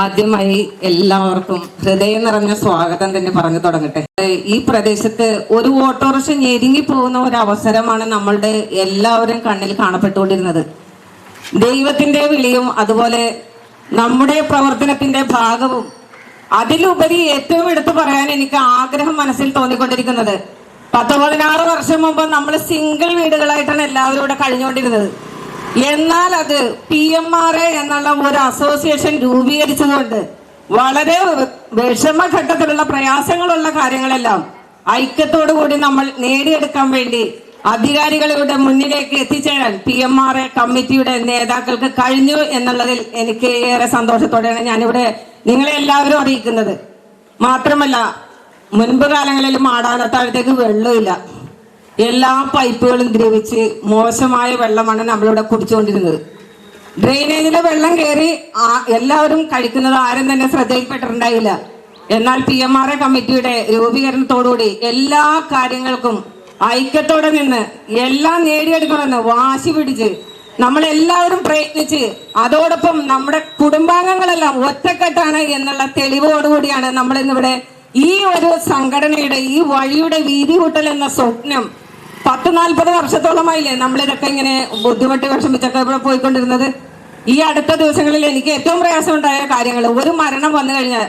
ആദ്യമായി എല്ലാവർക്കും ഹൃദയം നിറഞ്ഞ സ്വാഗതം തന്നെ പറഞ്ഞു തുടങ്ങട്ടെ. ഈ പ്രദേശത്ത് ഒരു ഓട്ടോറിക്ഷ ഞെരുങ്ങി പോകുന്ന ഒരു അവസരമാണ് നമ്മളുടെ എല്ലാവരും കണ്ണിൽ കാണപ്പെട്ടുകൊണ്ടിരുന്നത്. ദൈവത്തിന്റെ വിളിയും അതുപോലെ നമ്മുടെ പ്രവർത്തനത്തിന്റെ ഭാഗവും അതിലുപരി ഏറ്റവും എടുത്തു പറയാൻ എനിക്ക് ആഗ്രഹം മനസ്സിൽ തോന്നിക്കൊണ്ടിരിക്കുന്നത്. പത്ത് പതിനാറ് വർഷം മുമ്പ് നമ്മൾ സിംഗിൾ വീടുകളായിട്ടാണ് എല്ലാവരും ഇവിടെ കഴിഞ്ഞുകൊണ്ടിരുന്നത്. എന്നാൽ അത് പി എം ആർ എ എന്നുള്ള ഒരു അസോസിയേഷൻ രൂപീകരിച്ചതുകൊണ്ട് വളരെ വിഷമഘട്ടത്തിലുള്ള പ്രയാസങ്ങളുള്ള കാര്യങ്ങളെല്ലാം ഐക്യത്തോടു കൂടി നമ്മൾ നേടിയെടുക്കാൻ വേണ്ടി അധികാരികളുടെ മുന്നിലേക്ക് എത്തിച്ചേരാൻ പി എം ആർ എ കമ്മിറ്റിയുടെ നേതാക്കൾക്ക് കഴിഞ്ഞു എന്നുള്ളതിൽ എനിക്ക് ഏറെ സന്തോഷത്തോടെയാണ് ഞാനിവിടെ നിങ്ങളെ എല്ലാവരും അറിയിക്കുന്നത്. മാത്രമല്ല മുൻപ് കാലങ്ങളിൽ മാടാനത്താഴത്തേക്ക് വെള്ളമില്ല. എല്ലാ പൈപ്പുകളും ദ്രവിച്ച് മോശമായ വെള്ളമാണ് നമ്മളിവിടെ കുടിച്ചുകൊണ്ടിരുന്നത്. ഡ്രെയിനേജിലെ വെള്ളം കയറി എല്ലാവരും കഴിക്കുന്നത് ആരും തന്നെ ശ്രദ്ധയിൽപ്പെട്ടിട്ടുണ്ടായില്ല. എന്നാൽ പി എം ആർ എ കമ്മിറ്റിയുടെ രൂപീകരണത്തോടുകൂടി എല്ലാ കാര്യങ്ങൾക്കും ഐക്യത്തോടെ നിന്ന് എല്ലാം നേടിയെടുക്കണമെന്ന് വാശി പിടിച്ച് നമ്മളെല്ലാവരും പ്രയത്നിച്ച് അതോടൊപ്പം നമ്മുടെ കുടുംബാംഗങ്ങളെല്ലാം ഒറ്റക്കെട്ടാണ് എന്നുള്ള തെളിവോടുകൂടിയാണ് നമ്മൾ ഇന്നിവിടെ ഈ ഒരു സംഘടനയുടെ ഈ വഴിയുടെ വീതി കൂട്ടൽ എന്ന സ്വപ്നം പത്ത് നാൽപ്പത് വർഷത്തോളമായില്ലേ നമ്മളിതൊക്കെ ഇങ്ങനെ ബുദ്ധിമുട്ട് വിഷമിച്ചൊക്കെ ഇവിടെ പോയിക്കൊണ്ടിരുന്നത്? ഈ അടുത്ത ദിവസങ്ങളിൽ എനിക്ക് ഏറ്റവും പ്രയാസമുണ്ടായ കാര്യങ്ങൾ ഒരു മരണം വന്നു കഴിഞ്ഞാൽ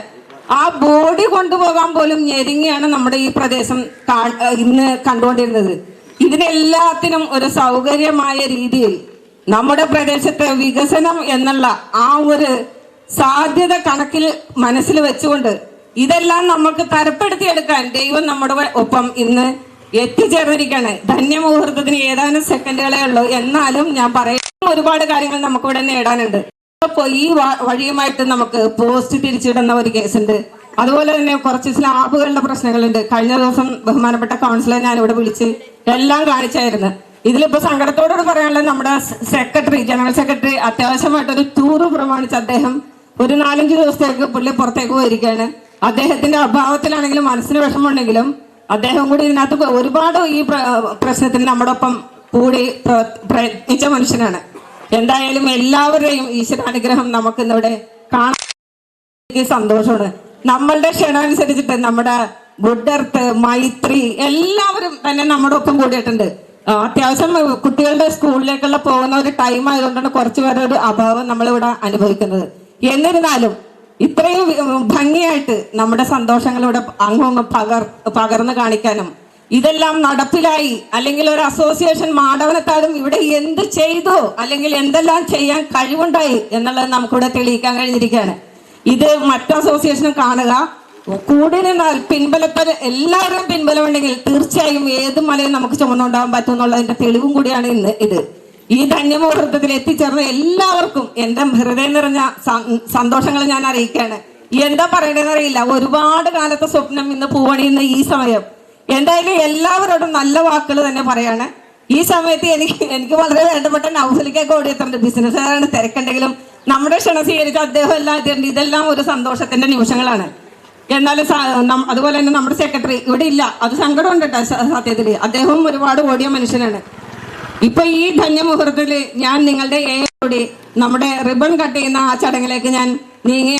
ആ ബോഡി കൊണ്ടുപോകാൻ പോലും ഞെരുങ്ങിയാണ് നമ്മുടെ ഈ പ്രദേശം ഇന്ന് കണ്ടുകൊണ്ടിരുന്നത്. ഇതിനെല്ലാത്തിനും ഒരു സൗകര്യമായ രീതിയിൽ നമ്മുടെ പ്രദേശത്തെ വികസനം എന്നുള്ള ആ ഒരു സാധ്യത കണക്കിൽ മനസ്സിൽ വെച്ചുകൊണ്ട് ഇതെല്ലാം നമുക്ക് തരപ്പെടുത്തിയെടുക്കാൻ ദൈവം നമ്മുടെ ഒപ്പം ഇന്ന് എത്തിച്ചേർന്നിരിക്കുകയാണ്. ധന്യമുഹൂർത്തത്തിന് ഏതാനും സെക്കൻഡുകളേ ഉള്ളൂ. എന്നാലും ഞാൻ പറയുന്ന ഒരുപാട് കാര്യങ്ങൾ നമുക്കിവിടെ നേടാനുണ്ട്. ഇപ്പൊ ഈ വഴിയുമായിട്ട് നമുക്ക് പോസ്റ്റ് തിരിച്ചിടുന്ന ഒരു കേസുണ്ട്. അതുപോലെ തന്നെ കുറച്ച് സ്ലാബുകളുടെ പ്രശ്നങ്ങളുണ്ട്. കഴിഞ്ഞ ദിവസം ബഹുമാനപ്പെട്ട കൗൺസിലർ ഞാൻ ഇവിടെ വിളിച്ച് എല്ലാം കാണിച്ചായിരുന്നു. ഇതിലിപ്പോ സങ്കടത്തോടുകൂടി പറയാനുള്ളത് നമ്മുടെ സെക്രട്ടറി ജനറൽ സെക്രട്ടറി അത്യാവശ്യമായിട്ടൊരു ടൂറ് പ്രമാണിച്ച് അദ്ദേഹം ഒരു നാലഞ്ച് ദിവസത്തേക്ക് പുള്ളി പുറത്തേക്ക് പോയിരിക്കുകയാണ്. അദ്ദേഹത്തിന്റെ അഭാവത്തിലാണെങ്കിലും മനസ്സിന് വിഷമമുണ്ടെങ്കിലും അദ്ദേഹം കൂടി ഇതിനകത്ത് ഒരുപാട് ഈ പ്ര- പ്രശ്നത്തിന് നമ്മുടെ ഒപ്പം കൂടി പ്ര- പ്രയത്നിച്ച മനുഷ്യനാണ്. എന്തായാലും എല്ലാവരുടെയും ഈശ്വരാനുഗ്രഹം നമുക്ക് ഇന്നിവിടെ കാണാൻ സന്തോഷമാണ് നമ്മളുടെ ക്ഷണം അനുസരിച്ചിട്ട് നമ്മുടെ ഗുഡ് എർത്ത് മൈത്രി എല്ലാവരും തന്നെ നമ്മുടെ ഒപ്പം കൂടിയിട്ടുണ്ട് അത്യാവശ്യം കുട്ടികളുടെ സ്കൂളിലേക്കുള്ള പോകുന്ന ഒരു ടൈം ആയതുകൊണ്ടാണ് കുറച്ചുപേരുടെ ഒരു അഭാവം നമ്മളിവിടെ അനുഭവിക്കുന്നത്. എന്നിരുന്നാലും ഇത്രയും ഭംഗിയായിട്ട് നമ്മുടെ സന്തോഷങ്ങളിവിടെ അങ്ങും അങ്ങും പകർ പകർന്നു കാണിക്കാനും ഇതെല്ലാം നടപ്പിലായി അല്ലെങ്കിൽ ഒരു അസോസിയേഷൻ മാടവനത്താലും ഇവിടെ എന്ത് ചെയ്തു അല്ലെങ്കിൽ എന്തെല്ലാം ചെയ്യാൻ കഴിവുണ്ടായി എന്നുള്ളത് നമുക്കിവിടെ തെളിയിക്കാൻ കഴിഞ്ഞിരിക്കുകയാണ്. ഇത് മറ്റു അസോസിയേഷനും കാണുക. കൂടി നിന്നാൽ പിൻബലത്തിൽ എല്ലാവരും പിൻബലമുണ്ടെങ്കിൽ തീർച്ചയായും ഏത് മലയും നമുക്ക് ചുമന്നുണ്ടാകാൻ പറ്റും എന്നുള്ളതിന്റെ തെളിവും കൂടിയാണ് ഇന്ന് ഇത്. ഈ ധന്യമുഹൂർത്തത്തിൽ എത്തിച്ചേർന്ന എല്ലാവർക്കും എന്റെ ഹൃദയം നിറഞ്ഞ സന്തോഷങ്ങൾ ഞാൻ അറിയിക്കുകയാണ്. എന്താ പറയണതെന്ന് അറിയില്ല. ഒരുപാട് കാലത്തെ സ്വപ്നം ഇന്ന് പൂവണിയുന്ന ഈ സമയം. എന്തായാലും എല്ലാവരോടും നല്ല വാക്കുകൾ തന്നെ പറയാണ്. ഈ സമയത്ത് എനിക്ക് എനിക്ക് വളരെ വേണ്ടപ്പെട്ട നൗസലിക്കൊക്കെ ഓടിയെത്തുന്നുണ്ട് ബിസിനസ്സുകാരാണ് തിരക്കുണ്ടെങ്കിലും നമ്മുടെ ക്ഷണം സ്വീകരിച്ച അദ്ദേഹം എല്ലാം ഇതെല്ലാം ഒരു സന്തോഷത്തിന്റെ നിമിഷങ്ങളാണ്. എന്നാലും അതുപോലെ തന്നെ നമ്മുടെ സെക്രട്ടറി ഇവിടെ ഇല്ല. അത് സങ്കടമുണ്ട് കേട്ടോ സത്യത്തിൽ അദ്ദേഹവും ഒരുപാട് ഓടിയ മനുഷ്യനാണ്. ഇപ്പൊ ഈ ധന്യമുഹൂർത്തത്തിൽ ഞാൻ നിങ്ങളുടെ ഏറെ നമ്മുടെ റിബൺ കട്ട് ചെയ്യുന്ന ആ ചടങ്ങിലേക്ക് ഞാൻ നീങ്ങി